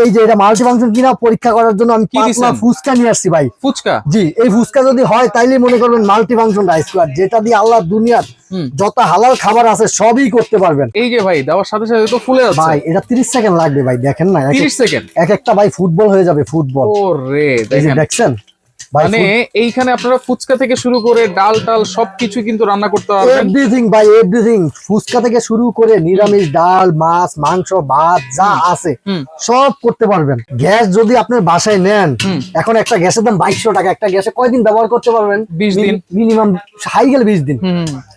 এই যে এটা মাল্টি ফাংশন কিনা পরীক্ষা করার জন্য আমি পাতলা ফুচকা নিয়ে আসছি ভাই। ফুচকা? জি এই ফুচকা যদি হয় তাইলে মনে করবেন মাল্টি ফাংশন রাইস কুকার যেটা দিয়ে আল্লাহ দুনিয়ার যত হালাল খাবার আছে সবই করতে পারবেন। এই যে ভাই দেওয়ার সাথে সাথে তো ফুলে যাচ্ছে। ভাই এটা তিরিশ সেকেন্ড লাগবে ভাই দেখেন না এক- 30 সেকেন্ড এক একটা ভাই ফুটবল হয়ে যাবে ফুটবল। ওরে দেখেন। দেখছেন? মানে এইখানে আপনারা ফুচকা থেকে শুরু করে ডাল টাল সবকিছু কিন্তু রান্না করতে পারবেন। এভরিথিং ভাই এভরিথিং ফুচকা থেকে শুরু করে নিরামিষ ডাল মাছ মাংস ভাত যা আছে সব করতে পারবেন। গ্যাস যদি আপনার বাসায় নেন এখন একটা গ্যাসের দাম বাইশশো টাকা একটা গ্যাসে কয়দিন ব্যবহার করতে পারবেন? 20 দিন। মিনিমাম হাই গেলে বিশ দিন।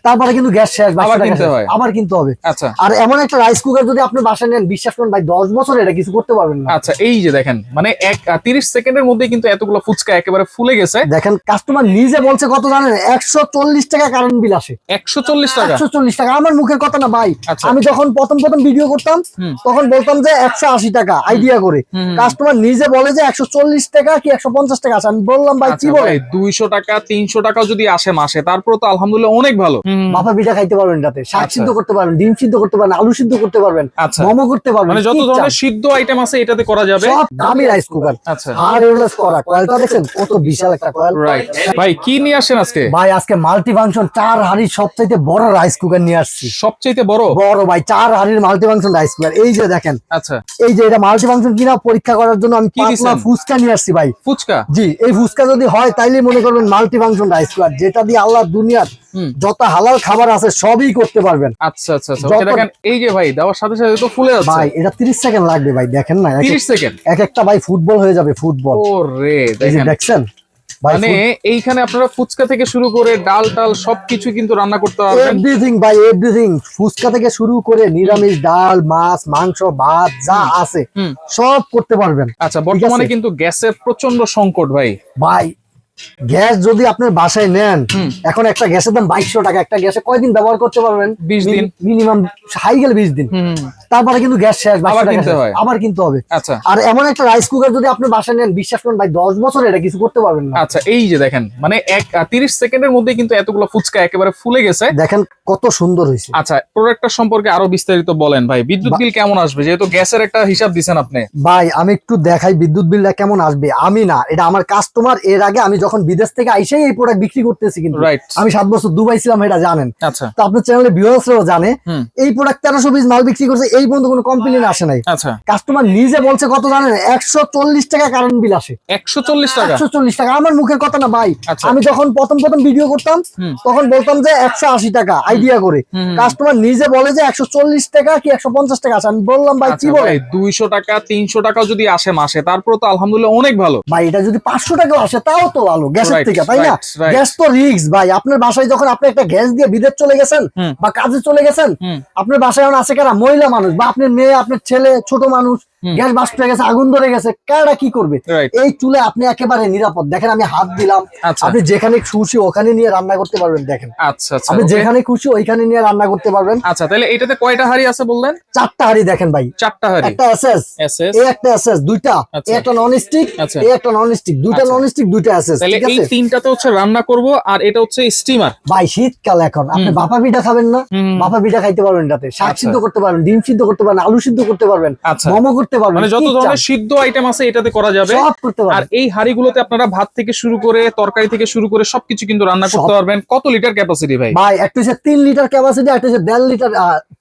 তারপরে কিন্তু গ্যাস শেষ 2200 আবার টাকা কিনতে শেষ। আবার কিনতে হবে। আচ্ছা। আর এমন একটা রাইস কুকার যদি আপনি বাসায় নেন বিশ্বাস করেন ভাই দশ বছর এটা কিছু করতে পারবেন না। আচ্ছা এই যে দেখেন মানে এক তিরিশ সেকেন্ডের মধ্যে কিন্তু এতগুলো ফুচকা একেবারে ফুলে গেছে। দেখেন কাস্টমার নিজে বলছে কত জানেন? একশো চল্লিশ টাকা কারেন্ট বিল আসে। একশো চল্লিশ টাকা? একশো চল্লিশ টাকা। আমার মুখের কথা না ভাই। আচ্ছা। আমি যখন প্রথম প্রথম ভিডিও করতাম তখন বলতাম যে একশো আশি টাকা আইডিয়া করে। কাস্টমার নিজে বলে যে একশো চল্লিশ টাকা কি একশো পঞ্চাশ টাকা আছে? আমি বললাম ভাই কি আচ্ছা বলে? দুইশো টাকা তিনশো টাকা যদি আসে মাসে তারপর তো আলহামদুলিল্লাহ অনেক ভালো। মাপা পিঠা খাইতে পারবেন রাতে শাক আচ্ছা। সিদ্ধ করতে পারবেন ডিম সিদ্ধ করতে পারবেন আলু সিদ্ধ করতে পারবেন আচ্ছা। মোমো করতে পারবেন মানে যত ধরনের সিদ্ধ আইটেম আছে এটাতে করা যাবে। দামি রাইস কুকার আচ্ছা। আর এগুলো করা কয়েলটা দেখছেন কত বিশাল একটা কয়েল ভাই কি নিয়ে আসেন আজকে? ভাই আজকে মাল্টি ফাংশন চার হাড়ির সবচাইতে বড় রাইস কুকার নিয়ে আসছি। সবচেয়ে বড়? বড় ভাই চার হাড়ির মাল্টি ফাংশন রাইস কুকার এই যে দেখেন আচ্ছা। এই যে এটা মাল্টি ফাংশন কিনা পরীক্ষা করার জন্য আমি পাতলা ফুচকা নিয়ে আসছি ভাই। ফুচকা? জি এই ফুচকা যদি হয় তাইলে মনে করবেন মাল্টি ফাংশন রাইস কুকার যেটা দিয়ে আল্লাহ দুনিয়ার যত হালাল খাবার আছে সবই করতে পারবেন। আচ্ছা আচ্ছা আচ্ছা। দেখেন এই যে ভাই দেওয়ার সাথে সাথে তো ফুলে যাচ্ছে। ভাই এটা তিরিশ সেকেন্ড লাগবে ভাই দেখেন না এক- তিরিশ সেকেন্ড এক একটা ভাই ফুটবল হয়ে যাবে ফুটবল ও রে এই যে দেখেন। দেখছেন? মানে এইখানে আপনারা ফুচকা থেকে শুরু করে ডাল টাল সবকিছু কিন্তু রান্না করতে পারবেন। এভরিথিং বাই এভরিথিং ফুচকা থেকে শুরু করে নিরামিষ ডাল মাছ মাংস ভাত যা আছে সব করতে পারবেন। আচ্ছা বর্তমানে কিন্তু গ্যাসের প্রচণ্ড সংকট ভাই। ভাই গ্যাস যদি আপনার বাসায় নেন এখন একটা গ্যাসের দাম বাইশশো টাকা একটা গ্যাসে কয়দিন ব্যবহার করতে পারবেন? 20 দিন। মিনিমাম হাই গেলে বিশ দিন। তারপরে কিন্তু গ্যাস শেষ আবার কিনতে হবে। আচ্ছা। আর এমন একটা রাইস কুকার যদি আপনি বাসায় নেন বিশ্বাস করেন ভাই দশ বছর এটা কিছু করতে পারবেন না। আচ্ছা এই যে দেখেন মানে এক তিরিশ সেকেন্ডের মধ্যে কিন্তু এতগুলো ফুচকা একেবারে ফুলে গেছে। দেখেন কত সুন্দর হয়েছে। আচ্ছা প্রোডাক্টটা সম্পর্কে আরও বিস্তারিত বলেন ভাই। বিদ্যুৎ বিল কেমন আসবে? যেহেতু গ্যাসের একটা হিসাব দিছেন আপনি। ভাই আমি একটু দেখাই বিদ্যুৎ বিলটা কেমন আসবে। আমি না এটা আমার কাস্টমার এর আগে আমি যখন বিদেশ থেকে আইসেই এই প্রোডাক্ট বিক্রি করতেছি কিন্তু। আমি সাত বছর দুবাই ছিলাম এটা জানেন। আচ্ছা। তো আপনার চ্যানেলে ভিউয়ার্সরাও জানে এই প্রোডাক্ট তেরোশো পিস মাল বিক্রি করছে এই পর্যন্ত কোনো কমপ্লেন আসে নাই। আচ্ছা। কাস্টমার নিজে বলছে কত জানেন একশো চল্লিশ টাকা কারেন্ট বিল আসে। একশো চল্লিশ টাকা? একশো চল্লিশ টাকা আমার মুখের কথা না ভাই। আচ্ছা। আমি যখন প্রথম প্রথম ভিডিও করতাম তখন বলতাম যে একশো আশি টাকা আইডিয়া করে। কাস্টমার নিজে বলে যে একশো চল্লিশ টাকা কি একশো পঞ্চাশ টাকা আছে আমি বললাম ভাই কি আচ্ছা বলে দুইশো টাকা তিনশো টাকা যদি আসে মাসে তারপর তো আলহামদুলিল্লাহ অনেক ভালো। ভাই এটা যদি পাঁচশো টাকা আসে তাও তো ভালো গ্যাসের থেকে তাই না. গ্যাস তো রিক্স ভাই আপনার বাসায় যখন আপনি একটা গ্যাস দিয়ে বিদেশ চলে গেছেন বা কাজে চলে গেছেন আপনার বাসায় এখন আছে কারা মহিলা মানুষ বা আপনার মেয়ে আপনার ছেলে ছোট মানুষ। গ্যাস বাস্ট হয়ে গেছে আগুন ধরে গেছে কারা কি করবে? এই চুলে আপনি একেবারে নিরাপদ। দেখেন আমি হাত দিলাম আচ্ছা। আপনি যেখানে খুশি ওখানে নিয়ে রান্না করতে পারবেন দেখেন। আচ্ছা আচ্ছা আপনি যেখানে খুশি ওইখানে নিয়ে রান্না করতে পারবেন। আচ্ছা তাহলে এটাতে কয়টা হাড়ি আছে বললেন? চারটা হাড়ি দেখেন ভাই। চারটা হাড়ি। একটা এসএস এসএস এই একটা এসএস দুইটা। একটা নন স্টিক। এই একটা নন স্টিক দুইটা আচ্ছা। নন স্টিক দুইটা এসএস তাহলে এই তিনটাতে হচ্ছে রান্না করব আর এটা হচ্ছে স্টিমার ভাই শীতকাল এখন। আপনি। বাপা পিঠা খাবেন না? বাপা পিঠা খাইতে পারবেন রাতে। শাক। সিদ্ধ করতে পারবেন ডিম সিদ্ধ করতে পারবেন আলু সিদ্ধ করতে পারবেন মোমো করতে পারবেন মানে যত ধরনের সিদ্ধ আইটেম আছে এটাতে করা যাবে। সব করতে আর এই হাড়িগুলোতে আপনারা ভাত থেকে শুরু করে তরকারি থেকে শুরু করে সবকিছু কিন্তু রান্না করতে পারবেন। কত লিটার ক্যাপাসিটি ভাই? ভাই একটা হচ্ছে তিন লিটার ক্যাপাসিটি একটা হচ্ছে দেড় litre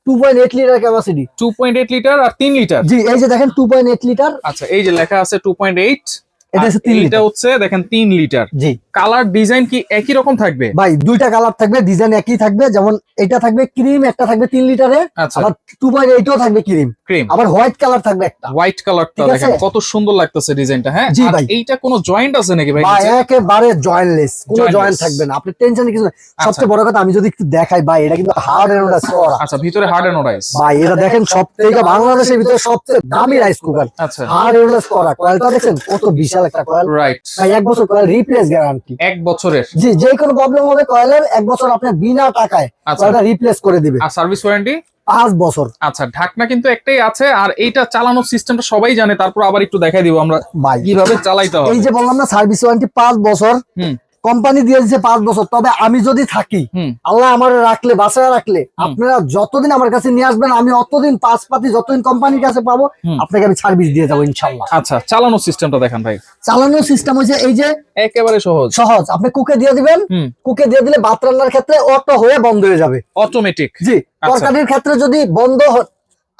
two point eight litre capacity two point eight litre আর তিন লিটার জি এই যে দেখেন টু পয়েন্ট এইট লিটার আচ্ছা এই যে লেখা আছে টু পয়েন্ট এইট এটা হচ্ছে তিন এটা লিটার হচ্ছে দেখেন তিন লিটার জি। কালার ডিজাইন কি একই রকম থাকবে? ভাই দুইটা কালার থাকবে ডিজাইন একই থাকবে যেমন এটা থাকবে ক্রিম একটা থাকবে তিন লিটারে আচ্ছা। আবার টু পয়েন্ট এইটও থাকবে ক্রিম ক্রিম আবার হোয়াইট কালার থাকবে একটা। হোয়াইট কালারটা দেখেন কত সুন্দর লাগতেছে ডিজাইনটা হ্যাঁ? জি আর ভাই। এইটা কোনো জয়েন্ট আছে নাকি ভাই নিচে? একেবারে জয়েন্টলেস কোনো জয়েন্ট থাকবে না। আপনি টেনশন কিছু না। আচ্ছা। সবচেয়ে বড় কথা আমি যদি একটু দেখাই ভাই এটা কিন্তু হার্ড এন্ড করা আচ্ছা ভিতরে হার্ড এন্ড রাইস ভাই এটা দেখেন সব থেকে বাংলাদেশের ভিতরে সবচেয়ে দামি রাইস কুকার আচ্ছা। হার্ড এন্ড করা কয়েলটা দেখেন কত বিশাল একটা কয়েল। রাইট ভাই এক বছর কয়েল রিপ্লেস গ্যারান্টি এক বছরের। জি যে কোনো প্রবলেম হবে কয়েলের এক বছর আপনি বিনা টাকায় আচ্ছা। কয়েলটা রিপ্লেস করে দিবে। আর সার্ভিস ওয়ারেন্টি পাঁচ বছর। আচ্ছা ঢাকনা কিন্তু একটাই আছে আর এইটা চালানোর সিস্টেমটা সবাই জানে তারপর আবার একটু দেখাই দিব আমরা কীভাবে চালাইতে হবে। এই যে বললাম না সার্ভিস ওয়ারেন্টি পাঁচ বছর হুম। কোম্পানি দিয়ে দিচ্ছে পাঁচ বছর তবে আমি যদি থাকি আল্লাহ আমার রাখলে বাসায় রাখলে আপনারা যতদিন আমার কাছে নিয়ে আসবেন আমি অতদিন পাঁচ পাতি যতদিন কোম্পানির কাছে পাবো। আপনাকে আমি সার্ভিস দিয়ে যাব ইনশাল্লাহ আচ্ছা চালানোর সিস্টেমটা দেখান ভাই। চালানোর সিস্টেম হচ্ছে এই যে একেবারে সহজ। সহজ। আপনি কুকে দিয়ে দিবেন কুকে দিয়ে দিলে ভাত রান্নার ক্ষেত্রে অটো হয়ে বন্ধ হয়ে যাবে। অটোমেটিক জি আচ্ছা। তরকারির ক্ষেত্রে যদি বন্ধ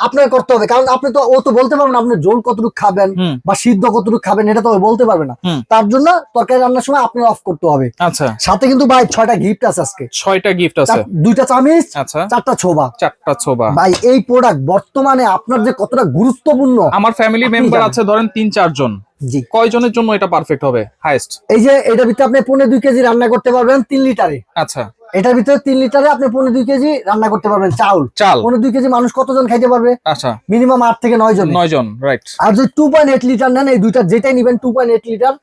আপনার করতে হবে। কারণ আপনি তো ও তো বলতে পারবেন আপনি জোল কতটুকু খাবেন বা সিদ্ধ কতটুকু খাবেন এটা তো বলতে পারবে না। তার জন্য তরকারি রান্নার সময় আপনার অফ করতে হবে। আচ্ছা। সাথে কিন্তু ভাই ছয়টা গিফট আছে আজকে। ছয়টা গিফট আছে। দুইটা চামিচ আচ্ছা। চারটা ছোবা। চারটা ছোবা। ভাই এই প্রোডাক্ট বর্তমানে আপনার যে কতটা গুরুত্বপূর্ণ আমার ফ্যামিলি মেম্বার আছে ধরেন তিন চারজন জি। কয়জনের জন্য এটা পারফেক্ট হবে? হাইস্ট এই যে এটার ভিতরে আপনি পনেরো দুই কেজি রান্না করতে পারবেন তিন লিটারে। আচ্ছা। এটার ভিতরে তিন লিটারে আপনি পনেরো দুই কেজি রান্না করতে পারবেন চাউল। চাল। পনেরো দুই কেজি মানুষ কতজন খাইতে পারবে? আচ্ছা। মিনিমাম আট থেকে নয় জন। নয় জন রাইট আর যদি টু পয়েন্ট এইট লিটার নেন এই দুইটা যেটাই নিবেন টু পয়েন্ট এইট লিটার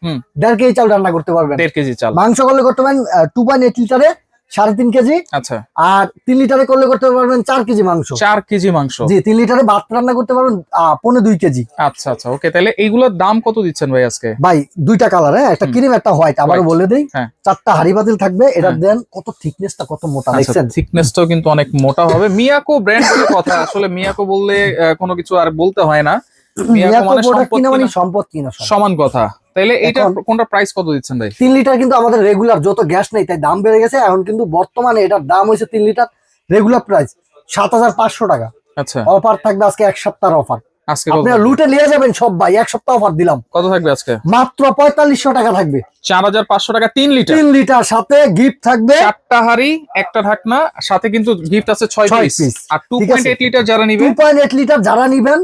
দেড় কেজি চাল রান্না করতে পারবেন। দেড় কেজি চাল। মাংস করলে করতে পারেন টু পয়েন্ট এইট লিটারে সাড়ে তিন কেজি। আচ্ছা। আর তিন লিটারে করলে করতে পারবেন চার কেজি মাংস। চার কেজি মাংস। জি তিন লিটারে ভাত রান্না করতে পারবেন আহ, পৌনে দুই কেজি। আচ্ছা আচ্ছা ওকে তাহলে এইগুলোর দাম কত দিচ্ছেন ভাই আজকে? ভাই দুইটা কালার হ্যাঁ? একটা। ক্রিম একটা হোয়াইট আবারও বলে দেই। হ্যাঁ। চারটা হাড়ি বাতিল থাকবে এটা হ্যাঁ। দেন কত থিকনেসটা কত মোটা আচ্ছা দেখছেন? থিকনেসটাও কিন্তু অনেক মোটা হবে। মিয়াকো ব্র্যান্ড কথা আসলে মিয়াকো বললে কোনো কিছু আর বলতে হয় না। মিয়াকো মিয়াকো মানে প্রোডাক্ট সম্পদ কিনা মানে সম্পদ কিনা। সমান কথা। তাইলে এইটা কোনটা প্রাইস কত দিচ্ছেন ভাই? তিন লিটার কিন্তু আমাদের রেগুলার যত গ্যাস নেই তাই দাম বেড়ে গেছে। এখন কিন্তু বর্তমানে এটার দাম হয়েছে তিন লিটার রেগুলার প্রাইস সাত হাজার পাঁচশো টাকা। আচ্ছা। অফার থাকবে আজকে এক সপ্তাহের অফার আপনারা লুটে নিয়ে যাবেন সব ভাই এক সপ্তাহ অফার দিলাম। কত থাকবে আজকে? মাত্র পঁয়তাল্লিশশো টাকা থাকবে। চার হাজার পাঁচশো টাকা তিন লিটার। তিন লিটার সাথে গিফট থাকবে। চারটা হাড়ি একটা ঢাকনা সাথে কিন্তু গিফট আছে ছয় পিস আর টু পয়েন্ট। এইট লিটার যারা নিবে টু পয়েন্ট এইট লিটার যারা নিবেন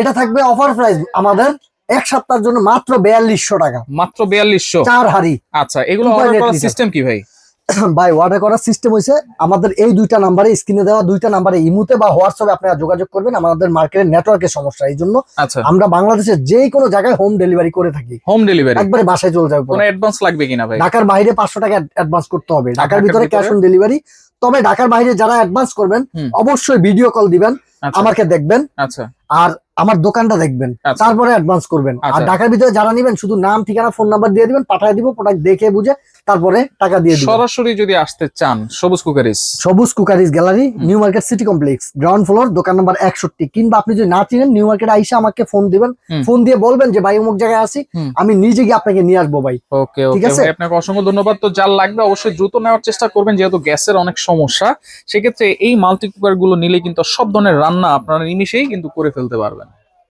এটা থাকবে অফার প্রাইস আমাদের। এক সপ্তাহের জন্য মাত্র বিয়াল্লিশশো টাকা। মাত্র বিয়াল্লিশশো? চার হাড়ি। আচ্ছা এগুলো 2.8 অর্ডার করার liter। সিস্টেম কি ভাই? ভাই অর্ডার করার সিস্টেম হয়েছে আমাদের এই দুইটা নাম্বারে স্ক্রিনে দেওয়া দুইটা নাম্বারে ইমুতে বা হোয়াটসঅ্যাপে আপনারা যোগাযোগ করবেন আমাদের মার্কেটের নেটওয়ার্কের সমস্যা এই জন্য আচ্ছা। আমরা বাংলাদেশের যে কোনো জায়গায় হোম ডেলিভারি করে থাকি। হোম ডেলিভারি একবারে বাসায় চলে যাবে কোনো অ্যাডভান্স লাগবে কিনা ভাই? ঢাকার বাইরে পাঁচশো টাকা অ্যাডভান্স করতে হবে। ঢাকার ভিতরে? ক্যাশ অন ডেলিভারি তবে ঢাকার বাইরে যারা অ্যাডভান্স করবেন অবশ্যই ভিডিও কল দিবেন আচ্ছা। আমাকে দেখবেন। আচ্ছা। আর আমার দোকানটা দেখবেন আচ্ছা। তারপরে অ্যাডভান্স করবেন। আর আচ্ছা। ঢাকার ভিতরে যারা নিবেন শুধু নাম ঠিকানা ফোন নাম্বার দিয়ে দিবেন পাঠিয়ে দিব প্রোডাক্ট দেখে বুঝে তারপরে টাকা দিয়ে দিবেন। সরাসরি যদি আসতে চান Sabuj cookeries. Sabuj cookeries gallery new market city complex ground floor দোকান নাম্বার একষট্টি। কিংবা আপনি যদি না চিনেন নিউ মার্কেট আইসা আমাকে ফোন দিবেন। ফোন দিয়ে বলবেন যে ভাই অমুক জায়গায় আছি আমি নিজে গিয়ে আপনাকে নিয়ে আসব ভাই। ওকে ঠিক আছে? আপনাকে অসংখ্য ধন্যবাদ। তো যার লাগবে অবশ্যই দ্রুত নেওয়ার চেষ্টা করবেন যেহেতু গ্যাসের অনেক সমস্যা। সেক্ষেত্রে এই মাল্টি কুকারগুলো নিলে কিন্তু সব ধরনের রান্না আপনারা নিমিশেই কিন্তু করে ফেলতে পারবেন।